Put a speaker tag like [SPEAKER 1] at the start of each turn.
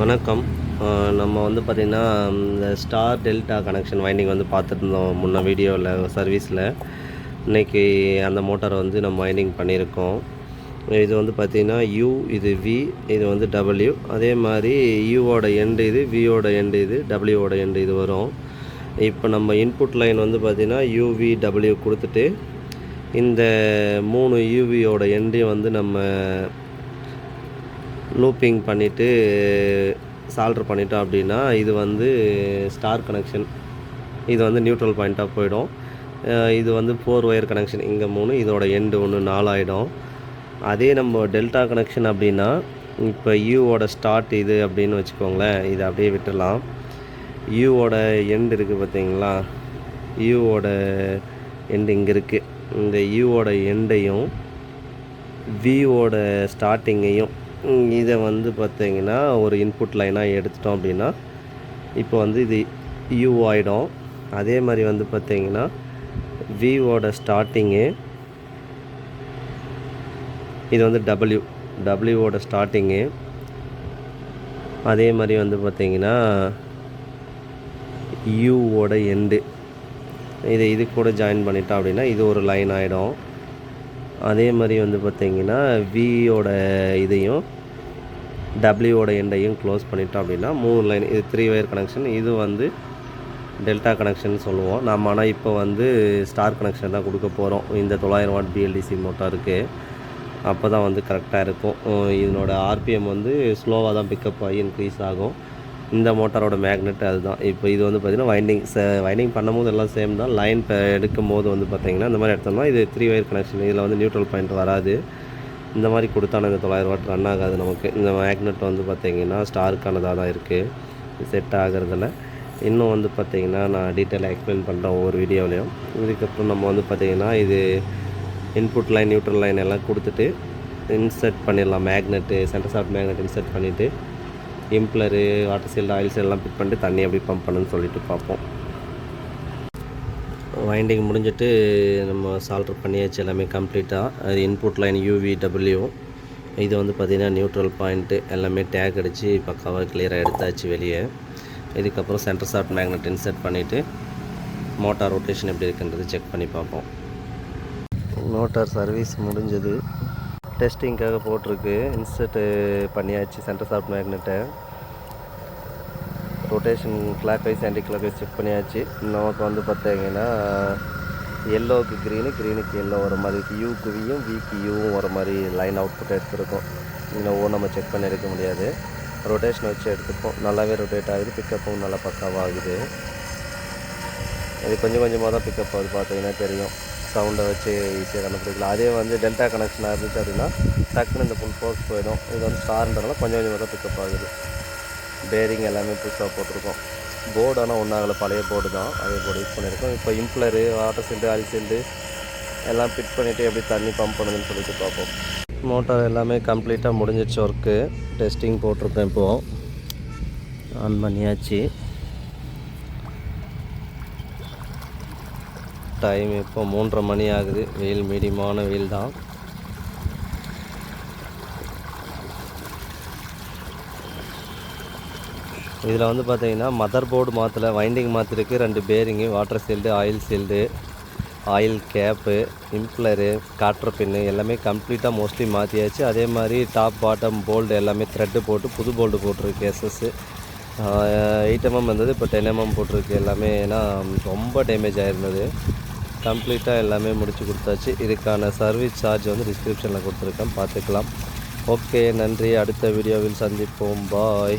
[SPEAKER 1] வணக்கம். நம்ம வந்து பார்த்திங்கன்னா இந்த ஸ்டார் டெல்டா கனெக்ஷன் வைண்டிங் வந்து பார்த்துட்டு இருந்தோம் முன்ன வீடியோவில் சர்வீஸில். இன்னைக்கு அந்த மோட்டாரை வந்து நம்ம வைண்டிங் பண்ணியிருக்கோம். இது வந்து பார்த்திங்கன்னா யூ இது வி இது வந்து டபிள்யூ அதே மாதிரி யூவோட எண்டு இது வியோட எண்டு இது டபிள்யூவோட எண்டு இது வரும். இப்போ நம்ம இன்புட் லைன் வந்து பார்த்திங்கன்னா யூவி டபிள்யூ கொடுத்துட்டு இந்த மூணு யூவியோட எண்டையும் வந்து நம்ம லூப்பிங் பண்ணிவிட்டு சால்டர் பண்ணிட்டோம் அப்படின்னா இது வந்து ஸ்டார் கனெக்ஷன் இது வந்து நியூட்ரல் பாயிண்ட்டாக போயிடும். இது வந்து ஃபோர் ஒயர் கனெக்ஷன் இங்கே மூணு இதோட எண்டு ஒன்று நாலாயிடும். அதே நம்ம டெல்டா கனெக்ஷன் அப்படின்னா இப்போ யூவோட ஸ்டார்ட் இது அப்படின்னு வச்சுக்கோங்களேன். இதை அப்படியே விட்டுடலாம். யூவோட எண்டு இருக்குது பார்த்தீங்களா? யூவோட எண்டு இங்கே இருக்குது இந்த யூவோட எண்டையும் வியூவோட ஸ்டார்டிங்கையும் இதை வந்து பார்த்திங்கன்னா ஒரு இன்புட் லைனாக எடுத்துட்டோம் அப்படின்னா இப்போ வந்து இது யூ ஆகிடும் அதே மாதிரி வந்து பார்த்திங்கன்னா விவோட ஸ்டார்டிங்கு இது வந்து டபிள்யூ டபிள்யூவோட ஸ்டார்டிங்கு அதே மாதிரி வந்து பார்த்திங்கன்னா யூவோட எண்டு இதை இது கூட ஜாயின் பண்ணிட்டோம் அப்படின்னா இது ஒரு லைன் ஆகிடும் அதே மாதிரி வந்து பார்த்திங்கன்னா வியோட இதையும் டபிள்யூவோட எண்டையும் க்ளோஸ் பண்ணிட்டோம் அப்படின்னா மூணு லைன் இது த்ரீ ஒயர் கனெக்ஷன் இது வந்து டெல்டா கனெக்ஷன் சொல்லுவோம். நம்ம ஆனால் இப்போ வந்து ஸ்டார் கனெக்ஷன் தான் கொடுக்க போகிறோம் இந்த தொள்ளாயிரம் வாட் பிஎல்டிசி மோட்டாருக்கு அப்போ தான் வந்து கரெக்டாக இருக்கும். இதனோட ஆர்பிஎம் வந்து ஸ்லோவாக தான் பிக்கப் ஆகி இன்க்ரீஸ் ஆகும். இந்த மோட்டாரோட மேக்னெட் அதுதான். இப்போ இது வந்து பார்த்திங்கன்னா வைண்டிங் வைண்டிங் பண்ணும்போது எல்லாம் சேம் தான். லைன் எடுக்கும் போது வந்து பார்த்திங்கன்னா இந்த மாதிரி எடுத்தோம்னா இது த்ரீ ஒயர் கனெக்ஷன் இதில் வந்து நியூட்ரல் பாயிண்ட் வராது. இந்த மாதிரி கொடுத்தான இந்த தொள்ளாயிரம் வாட் ரன் ஆகாது நமக்கு. இந்த மேக்னெட் வந்து பார்த்திங்கன்னா ஸ்டாருக்கானதாக தான் இருக்குது செட் ஆகிறதுல. இன்னும் வந்து பார்த்திங்கன்னா நான் டீட்டெயிலாக எக்ஸ்பிளைன் பண்ணுறேன் ஒவ்வொரு வீடியோலையும். இதுக்கப்புறம் நம்ம வந்து பார்த்திங்கன்னா இது இன்புட் லைன் நியூட்ரல் லைன் எல்லாம் கொடுத்துட்டு இன்சர்ட் பண்ணிடலாம். Magnet centre shaft magnet insert பண்ணிவிட்டு impeller water seal oil seal எல்லாம் ஃபிட் பண்ணிட்டு தண்ணி எப்படி பம்ப் பண்ணுன்னு சொல்லிட்டு பார்ப்போம். வைண்டிங் முடிஞ்சிட்டு நம்ம சால்டர் பண்ணியாச்சு எல்லாமே கம்ப்ளீட்டாக அது இன்புட் லைன் யூவி டபிள்யூ இது வந்து பார்த்திங்கன்னா நியூட்ரல் பாயிண்ட்டு எல்லாமே டேக் அடித்து பக்காவாக கிளியராக எடுத்தாச்சு வெளியே. இதுக்கப்புறம் சென்டர் ஷார்ட் மேக்னெட் இன்சர்ட் பண்ணிவிட்டு மோட்டார் ரொட்டேஷன் எப்படி இருக்குன்றது செக் பண்ணி பார்ப்போம். மோட்டார் சர்வீஸ் முடிஞ்சது. டெஸ்டிங்காக போட்டிருக்கு. இன்சர்ட்டு பண்ணியாச்சு சென்டர் சாஃப்ட் மேக்னெட்டை rotation clockwise anticlockwise check பண்ணியாச்சு. நமக்கு வந்து பார்த்தீங்கன்னா எல்லோவுக்கு க்ரீனு க்ரீனுக்கு எல்லோ வர மாதிரி இருக்குது யூக்கு வியும் விக்கு யூவும் வர மாதிரி லைன் அவுட்புட் எடுத்துருக்கோம். இன்னும் நம்ம செக் பண்ணி எடுக்க முடியாது. ரொட்டேஷன் வச்சு எடுத்துப்போம் நல்லாவே ரொட்டேட் ஆகுது. பிக்கப்பும் நல்லா பக்காவாக ஆகுது. இது கொஞ்சம் கொஞ்சமாக தான் பிக்கப் ஆகுது பார்த்தீங்கன்னா தெரியும். சவுண்டை வச்சு ஈஸியாக கண்டுபிடிக்கலாம். அதே வந்து டெல்டா கனெக்ஷனாக இருந்துச்சு அப்படின்னா டக்குன்னு இந்த ஃபுல் ஃபோர்ஸ் போயிடும். இது வந்து ஸ்டார்ன்றதுனால கொஞ்சம் கொஞ்சமாக தான் பிக்கப் ஆகுது. பேரிங் எல்லாமே புதுசாக போட்டிருக்கோம். போர்டு ஆனால் ஒன்றாகல பழைய போர்டு தான். அதே போர்டு யூஸ் பண்ணியிருக்கோம். இப்போ impeller water seal oil seal எல்லாம் ஃபிட் பண்ணிவிட்டு எப்படி தண்ணி பம்ப் பண்ணுதுன்னு சொல்லிட்டு பார்ப்போம். மோட்டார் எல்லாமே கம்ப்ளீட்டாக முடிஞ்சிடுச்சு ஒர்க்கு டெஸ்டிங் போட்டிருக்கேன் இப்போது ஆன் பண்ணியாச்சு. டைம் இப்போ மூன்றரை மணி ஆகுது. வெயில் மீடியமான வெயில் தான். இதில் வந்து பார்த்தீங்கன்னா மதர் போர்டு மாற்றலை வைண்டிங் மாற்றிருக்கு ரெண்டு bearing water seal oil seal oil cap impeller cotter pin எல்லாமே கம்ப்ளீட்டாக மோஸ்ட்லி மாற்றியாச்சு அதே மாதிரி டாப் பாட்டம் போல்டு எல்லாமே த்ரெட்டு போட்டு புது போல்டு போட்டிருக்கு எஸ்எஸ்ஸு எயிட் எம்எம் இருந்தது இப்போ டென் எம்எம் போட்டிருக்கு. எல்லாமே ஏன்னா ரொம்ப டேமேஜ் ஆகிருந்தது கம்ப்ளீட்டாக எல்லாமே முடித்து கொடுத்தாச்சு. இதுக்கான சர்வீஸ் சார்ஜ் வந்து டிஸ்கிரிப்ஷனில் கொடுத்துருக்கேன். பார்த்துக்கலாம். ஓகே நன்றி. அடுத்த வீடியோவில் சந்திப்போம். பாய்